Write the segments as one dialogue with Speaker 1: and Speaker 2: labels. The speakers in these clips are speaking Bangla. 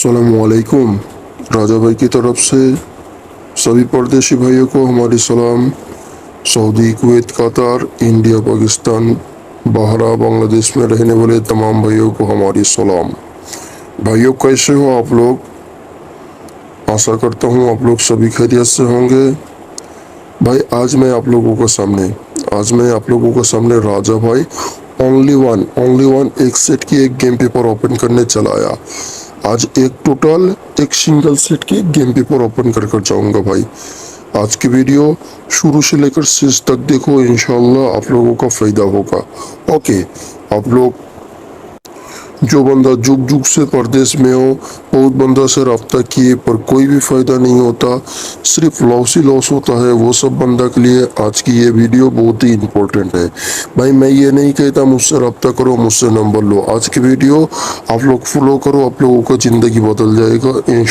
Speaker 1: असलकुम राजा भाई की तरफ़ से सभी परदेशी भाइयों को हमारी सलाम। Saudi, Kuwait, Qatar, India, Pakistan, बहरा, बांग्लादेश में रहने वाले तमाम भाइयों को हमारी सलाम। भाइयों, कैसे हो आप लोग? आशा करता हूँ आप लोग सभी खैरियत से होंगे। भाई, आज मैं आप लोगों के सामने, आज मैं आप लोगों के सामने राजा भाई ओनली वन ओनली वन एक सेट की एक गेम पेपर ओपन करने चला आया। आज एक टोटल एक सिंगल सेट के गेम पेपर ओपन कर कर जाऊँगा भाई। आज की वीडियो शुरू से लेकर शेष तक देखो इनशाला आप लोगों का फ़ायदा होगा। ओके आप लोग जो बंदा जुग जुग से परदेश में हो बहुत बंदा से रब्ता किए पर कोई भी फायदा नहीं होता सिर्फ लॉस ही लॉस होता है वो सब बंदा के लिए आज की ये वीडियो बहुत ही इम्पोर्टेंट है भाई मैं ये नहीं कहता मुझसे रब्ता करो मुझसे नंबर लो आज की वीडियो आप लोग फॉलो करो आप लोगों का ज़िंदगी बदल जाएगा इन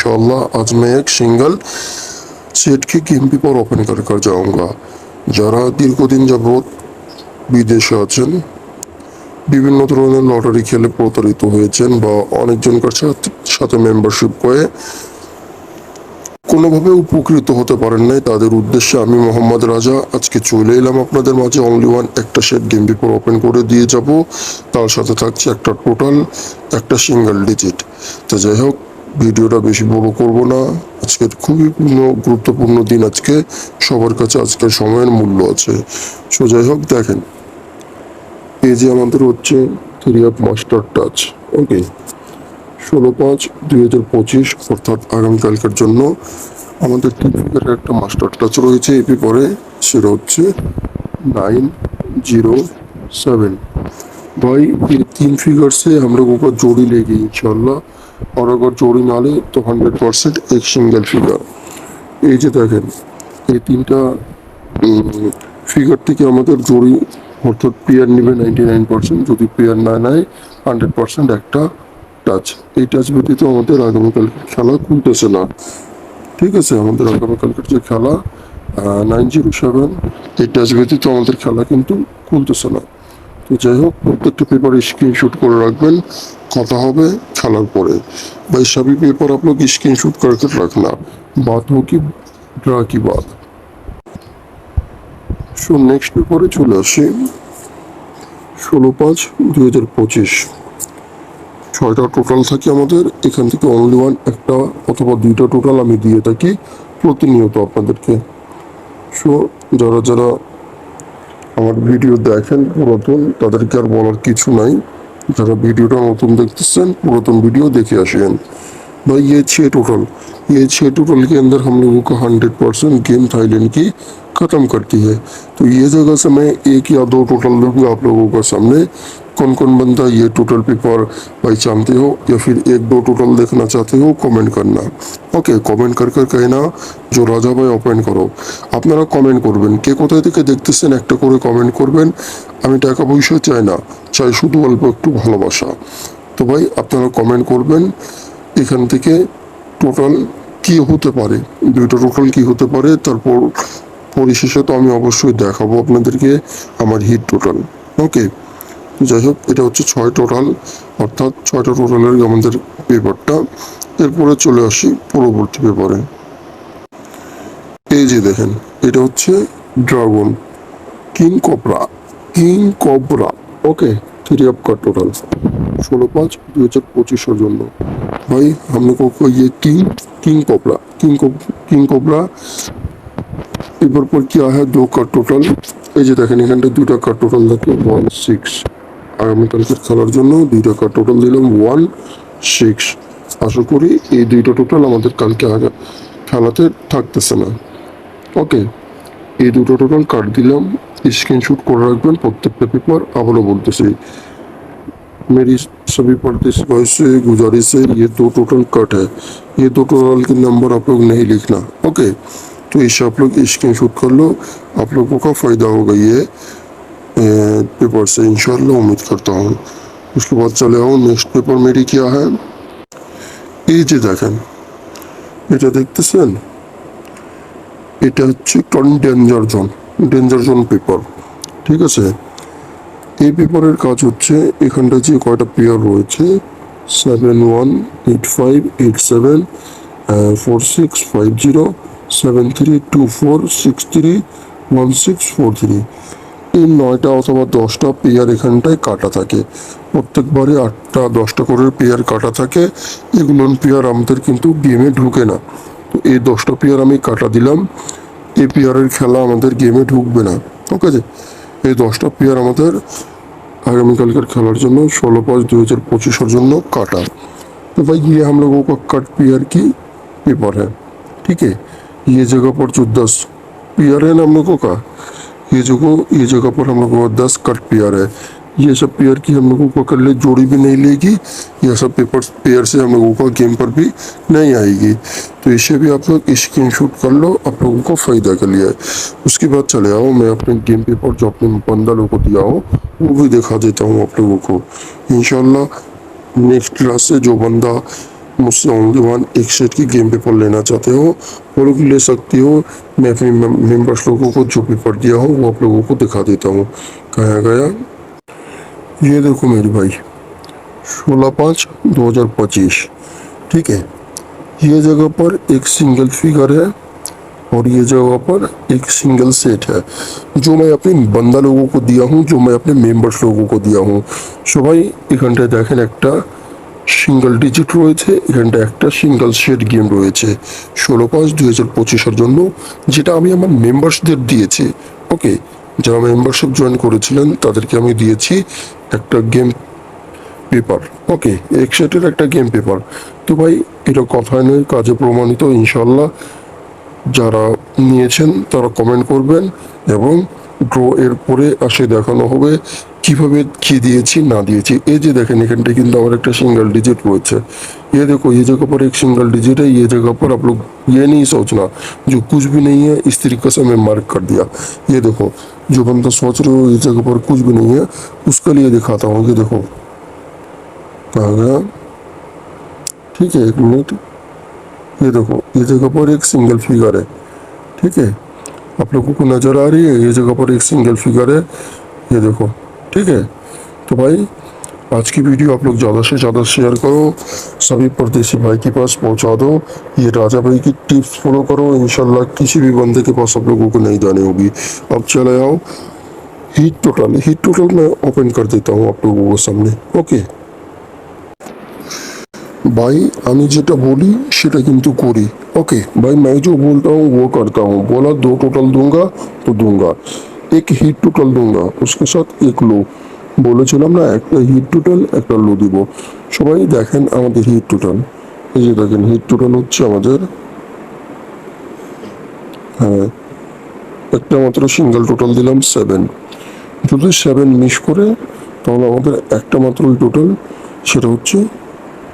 Speaker 1: आज मैं एक सिंगल সেট কি গেম পেপার ওপেন করে করে যাওয়া যারা দীর্ঘদিন যাবৎ বিদেশে আছেন বিভিন্ন ধরনের লটারি খেলে প্রতারিত হয়েছেন বা অনেকজনকার সাথে- মেম্বারশিপ করে কোনোভাবে উপকৃত হতে পারেন নাই। তাদের উদ্দেশ্যে আমি মোহাম্মদ রাজা, আজকে চলে এলাম আপনাদের মাঝে। অনলি ওয়ান একটা সেট গেম পেপার ওপেন করে দিয়ে যাব। তার সাথে থাকছে একটা টোটাল একটা সিঙ্গেল ডিজিট তো যাই হোক, ভিডিওটা বেশি বড় করব না। আজকের খুবই গুরুত্বপূর্ণ দিন আজকে। সবার কাছে আজকের সময়ের মূল্য আছে। সো যাই হোক, দেখেন। এই যে আমাদের হচ্ছে three of master touch okay ষোলো পাঁচ দুই হাজার পঁচিশ অর্থাৎ আগামীকালকের জন্য আমাদের তিন ফিগারের একটা মাস্টার টাচ রয়েছে এপি পরে সেটা হচ্ছে नाइन जीरो सेवन भाई ये तीन फिगर से हम लोगों को जोड़ी लेगी इंशाल्लाह और अगर जोड़ी ना ले तो हंड्रेड परसेंट एक सिंगल फिगर এই যে দেখেন এই তিনটা ফিগার থেকে আমাদের জড়ি অর্থাৎ পেয়ার নেবে নাইনটি নাইন পার্সেন্ট যদি পেয়ার না নেয় হান্ড্রেড পার্সেন্ট একটা টাচ এই টাচ ব্যতীত আমাদের আগামীকাল খেলা খুলতেছে না ঠিক আছে আমাদের আগামীকালকের যে খেলা নাইন জিরো সেভেন এই টাচ ব্যতীত আমাদের খেলা কিন্তু খুলতেছে না তো যাই হোক প্রত্যেকটা পেপার স্ক্রিনশট করে রাখবেন কথা হবে খেলার পরে भाई सभी पेपर आप लोग स्क्रीन शूट करके रखना बातों की ड्रा की बात সো নেক্সট পেপারে চলে আসি ষোলো পাঁচ দুই হাজার পঁচিশ ছয়টা টোটাল থাকে আমাদের এখান থেকে অনলি ওয়ান একটা অথবা দুইটা টোটাল আমি দিয়ে থাকি প্রতিনিয়ত আপনাদেরকে সো যারা যারা আমার ভিডিও দেখেন পুরাতন তাদেরকে আর বলার কিছু নাই যারা ভিডিওটা নতুন দেখতেছেন पुरातन वीडियो देखे आशियन भाई ये छः टोटल ये छः टोटल के अंदर हम लोगों का हंड्रेड परसेंट गेम थाईलैंड की ख़त्म करती है तो ये जगह से मैं एक या दो टोटल दूंगा आप लोगों का सामने कौन कौन बंदा ये टोटल पेपर भाई जानते हो या फिर एक दो टोटल देखना चाहते हो कमेंट करना ওকে কমেন্ট कर कर कहना जो রাজা ভাই ওপেন করো আপনারা কমেন্ট করবেন কে কোথায় থেকে দেখতেছেন একটা করে কমেন্ট করবেন আমি টাকা পয়সা চাই না চাই শুধু অল্প একটু ভালোবাসা তো ভাই আপনারা কমেন্ট করবেন এখান থেকে টোটাল কি হতে পারে দুইটা টোটাল কি হতে পারে তারপর পরিশেষে তো আমি অবশ্যই দেখাবো আপনাদেরকে আমার হিট টোটাল ওকে যাই হোক এটা হচ্ছে ছয় টোটাল অর্থাৎ ছয়টা টোটালের আমাদের পেপারটা এরপরে চলে আসি পরবর্তী পেপারে এই যে দেখেন এটা হচ্ছে dragon king cobra king cobra okay three up का टोटल ষোলো পাঁচ দুই হাজার পঁচিশের জন্য ভাই हम लोगों को ये king king cobra king king cobra এবার পর কি है दो का टोटल এই যে দেখেন এখানটা দুইটা কার টোটাল থাকে ওয়ান সিক্স আগামীকালকের খেলার জন্য দুইটা কার টোটাল দিলাম ওয়ান সিক্স আশা করি এই দুইটা টোটাল আমাদের কালকে আগে খেলাতে থাকতেছে না ওকে এই দুটো টোটাল কাট দিলাম স্ক্রিনশট করে রাখবেন প্রত্যেকটা পেপার আবারও বলতেছি मेरी सभी परदेसी भाई से गुजारिश है ये दो टोटल कट है ये दो टोटल के नंबर आप लोग नहीं लिखना ओके तो इसे आप लोग स्क्रीन शूट कर लो आप लोगों का फ़ायदा होगा ये ए, पेपर से इंशाल्लाह उम्मीद करता हूँ उसके बाद चले आओ नेक्स्ट पेपर मेरी क्या है এই যে দেখেন এটা দেখতেছেন এটা হচ্ছে ton danger zone danger zone paper ঠিক আছে এই পেপারের কাজ হচ্ছে এখানটা যে কয়টা পেয়ার রয়েছে seven one eight five eight seven four six five zero seven three two four six three one six four three এই নয়টা অথবা দশটা পেয়ার এখানটায় কাটা থাকে। প্রত্যেকবারে আটটা, দশটা করে পেয়ার কাটা থাকে। এগুলো পেয়ার আমাদের কিন্তু গেমে ঢুকে না। তো এই দশটা পেয়ার আমি কাটা দিলাম। এই পেয়ারের খেলা আমাদের গেমে ঢুকবে না। ঠিক আছে? এই দশটা পেয়ার আমাদের আগামীকালকার খেলার জন্য ষোলো পাঁচ দু হাজার পঁচিশের জন্য কাটা। तो भाई ये हम लोगों का कट पेयर की पेपर है ये जगह पर जो दस पेयर है ना हम लोगों का, ये जगह ये जगह पर हम लोगों का दस कट पेयर है। ये सब पेयर की हम लोगों को कर ले जोड़ी भी नहीं लेगी यह सब पेपर, पेयर से हम लोगों का गेम पर भी नहीं आएगी। तो इसे भी आप लोग स्क्रीन शूट कर लो, आप लोगों को फ़ायदा के लिए। उसके बाद चले आओ, मैं अपने गेम पेपर जो अपने बंदा लोगों को दिया हो, वो भी दिखा देता हूँ आप लोगों को। इनशाला नेक्स्ट क्लास से जो बंदा मुझसे ओनली वन एक सेट की गेम पेपर लेना चाहते हो वो लोग ले सकती हो मैं अपने मेंबर्स लोगों को जो पेपर दिया हो वो आप लोगों को दिखा देता हूँ कहा गया ये देखो मेरे भाई सोलह पाँच दो हजार पच्चीस ठीक है ये जगह पर एक सिंगल फिगर है और ये जगह पर एक सिंगल सेट है जो मैं अपने बंदा लोगों को दिया हूँ जो मैं अपने मेंबर्स लोगों को दिया हूँ সবাই এখানটায় দেখেন একটা সিঙ্গেল ডিজিট রয়েছে, এখানটা একটা সিঙ্গেল সেট গেম রয়েছে। ষোলো পাঁচ দুই হাজার পঁচিশের জন্য, যেটা আমি আমার মেম্বার্সদের দিয়েছি। ওকে, যারা মেম্বারশিপ জয়েন করেছিলেন, তাদেরকে আমি দিয়েছি একটা গেম পেপার। ওকে একসেটের একটা গেম পেপার। তো ভাই, এটা কথায় নয়, কাজে প্রমাণিত ইনশাল্লাহ যারা নিয়েছেন, তারা কমেন্ট করবেন এবং ড্র এর পরে আসে দেখানো হবে। কিভাবে কি দিয়েছি না দিয়েছি এই যে দেখেন এখানটায় কিন্তু আমার একটা सिंगल डिजिट রয়েছে ये देखो ये जगह पर एक सिंगल डिजिट है ये जगह पर आप लोग ये नहीं सोचना जो कुछ भी नहीं है इस तरीके से मैं मार्क कर दिया ये देखो जो बंदा सोच रहे हो इस जगह पर कुछ भी नहीं है उसके लिए दिखाता हूँ ये देखो कहाँ गया ठीक है एक मिनट ये देखो ये जगह पर एक सिंगल फिगर है ठीक है आप लोगों को नज़र आ रही है ये जगह पर एक सिंगल फिगर है ये देखो ठीक है तो भाई आज की वीडियो आप लोग ज़्यादा से ज़्यादा शेयर करो सभी परदेसी भाई के पास पहुंचा दो ये राजा भाई की टिप्स फॉलो करो इंशाल्लाह किसी भी बंदे के पास आप लोगों को नहीं जानी होगी अब चले आओ हीट टोटल हीट टोटल मैं ओपन कर देता हूँ आप लोगों के सामने ओके भाई আমি যেটা বলি সেটা কিন্তু করি ओके भाई मैं जो बोलता हूँ वो करता हूँ बोला दो टोटल दूंगा तो दूंगा एक হিট টোটাল दूंगा उसके साथ एक লো বলেছিলাম না একটা হিট টোটাল একটা লো দিব সবাই দেখেন আমাদের হিট টোটাল এই যে দেখেন হিট টোটাল হচ্ছে আমাদের হ্যাঁ একটা মাত্র সিঙ্গেল টোটাল দিলাম সেভেন যদি সেভেন মিস করে তাহলে আমাদের একটা মাত্রই টোটাল সেটা হচ্ছে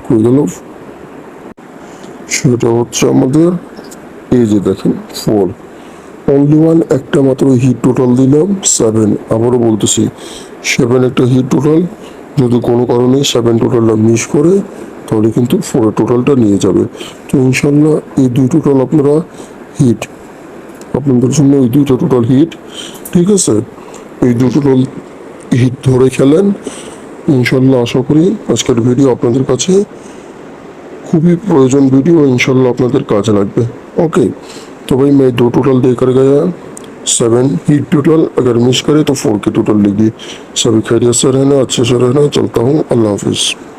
Speaker 1: কই গেল সেটা হচ্ছে আমাদের এই যে দেখেন ফোর অনলি ওয়ান একটা মাত্র হিট টোটাল দিলাম সেভেন আবারও বলতেছি সেভেন একটা হিট টোটাল যদি কোনো কারণে সেভেন টোটালটা মিস করে, তাহলে কিন্তু ফোরের টোটালটা নিয়ে যাবে। তো ইনশাল্লাহ এই দুই টোটাল আপনারা হিট আপনাদের জন্য এই দুইটা টোটাল হিট ঠিক আছে? এই দুই টোটাল হিট ধরে খেলেন। ইনশাল্লাহ আশা করি আজকের ভিডিও আপনাদের কাছে খুবই প্রয়োজন ভিডিও ইনশাল্লাহ আপনাদের কাজে লাগবে। ওকে तो भाई मैं दो टोटल देकर गया सेवन ही टोटल अगर मिस करे तो फोर के टोटल लेगी। सभी खैरियत से रहना, अच्छे से रहना, चलता हूँ। अल्लाह हाफिज़।